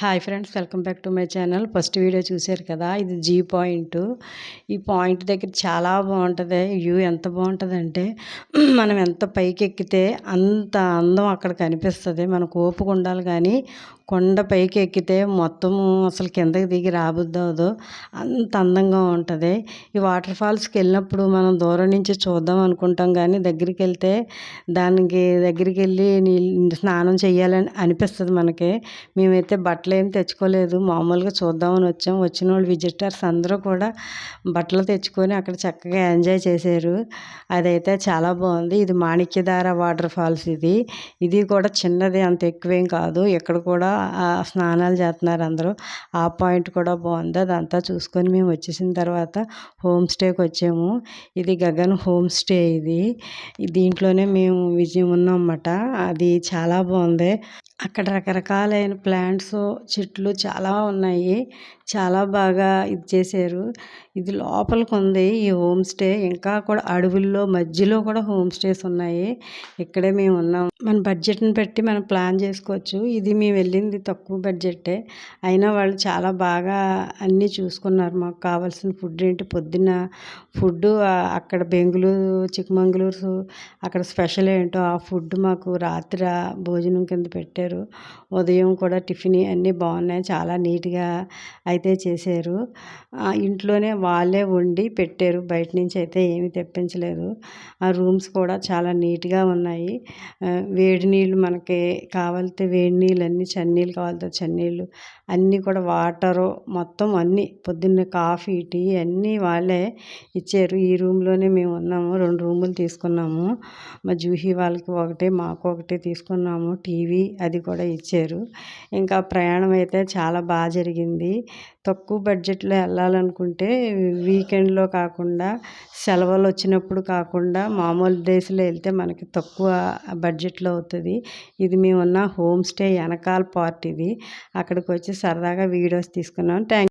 Hi friends welcome back to my channel first video చూశారు కదా ఇది జీ పాయింట్ ఈ పాయింట్ దగ్గర చాలా బాగుంటుంది. వ్యూ ఎంత బాగుంటుందంటే మనం ఎంత పైకి ఎక్కితే అంత అందం అక్కడ కనిపిస్తుంది. మనకు ఓపిక ఉండాలి కానీ కొండ పైకి ఎక్కితే మొత్తము అసలు కిందకి దిగి రాబుద్దవదు అంత అందంగా ఉంటుంది. ఈ వాటర్ ఫాల్స్కి వెళ్ళినప్పుడు మనం దూరం నుంచి చూద్దాం అనుకుంటాం కానీ దగ్గరికి వెళ్తే దానికి దగ్గరికి వెళ్ళి నీళ్ళు స్నానం చేయాలని అనిపిస్తుంది మనకి. మేమైతే బట్టలు ఏం తెచ్చుకోలేదు. మామూలుగా చూద్దామని వచ్చాం. వచ్చిన వాళ్ళు విజిటర్స్ అందరూ కూడా బట్టలు తెచ్చుకొని అక్కడ చక్కగా ఎంజాయ్ చేశారు. అదైతే చాలా బాగుంది. ఇది మాణిక్యధార వాటర్ ఫాల్స్ ఇది. ఇది కూడా చిన్నది అంత ఎక్కువేం కాదు. ఇక్కడ కూడా స్నానాలు చేస్తున్నారు అందరూ. ఆ పాయింట్ కూడా బాగుంది. అదంతా చూసుకొని మేము వచ్చేసిన తర్వాత హోమ్ స్టేకి వచ్చాము. ఇది గగన్ హోమ్ స్టే ఇది. దీంట్లోనే మేము విజయం ఉన్నాం అన్నమాట. అది చాలా బాగుంది. అక్కడ రకరకాలైన ప్లాంట్స్ చెట్లు చాలా ఉన్నాయి. చాలా బాగా ఇది చేశారు. ఇది లోపలికి ఉంది. ఈ హోమ్ స్టే ఇంకా కూడా అడవుల్లో మధ్యలో కూడా హోమ్ స్టేస్ ఉన్నాయి. ఇక్కడే మేము ఉన్నాం. మన బడ్జెట్ని బట్టి మనం ప్లాన్ చేసుకోవచ్చు. ఇది మేము వెళ్ళింది తక్కువ బడ్జెట్టే. అయినా వాళ్ళు చాలా బాగా అన్నీ చూసుకున్నారు. మాకు కావాల్సిన ఫుడ్ ఏంటి? పొద్దున్న ఫుడ్ అక్కడ బెంగళూరు చిక్కమంగళూరు అక్కడ స్పెషల్ ఏంటో ఆ ఫుడ్ మాకు రాత్రి భోజనం కింద పెట్టారు. ఉదయం కూడా టిఫిన్ అన్నీ బాగున్నాయి. చాలా నీట్గా అయితే చేశారు. ఇంట్లోనే వాళ్ళే వండి పెట్టారు. బయట నుంచి అయితే ఏమీ తెప్పించలేదు. ఆ రూమ్స్ కూడా చాలా నీట్గా ఉన్నాయి. వేడి నీళ్ళు మనకి కావాలితే వేడి నీళ్ళు అన్నీ చన్నీళ్ళు కావాలితే చన్నీళ్ళు అన్నీ కూడా వాటరు మొత్తం అన్నీ పొద్దున్న కాఫీ టీ అన్నీ వాళ్ళే ఇచ్చారు. ఈ రూమ్లోనే మేము ఉన్నాము. రెండు రూములు తీసుకున్నాము. మా జూహీ వాళ్ళకి ఒకటే మాకు ఒకటే తీసుకున్నాము. టీవీ అది కూడా ఇచ్చారు. ఇంకా ప్రయాణం అయితే చాలా బాగా జరిగింది. తక్కువ బడ్జెట్లో వెళ్ళాలనుకుంటే వీకెండ్లో కాకుండా సెలవులు వచ్చినప్పుడు కాకుండా మామూలు డేస్లో వెళ్తే మనకి తక్కువ బడ్జెట్లో అవుతుంది. ఇది మేము ఉన్న హోమ్ స్టే వెనకాల పార్ట్ ఇది. అక్కడికి వచ్చి సరదాగా వీడియోస్ తీసుకున్నాం. థ్యాంక్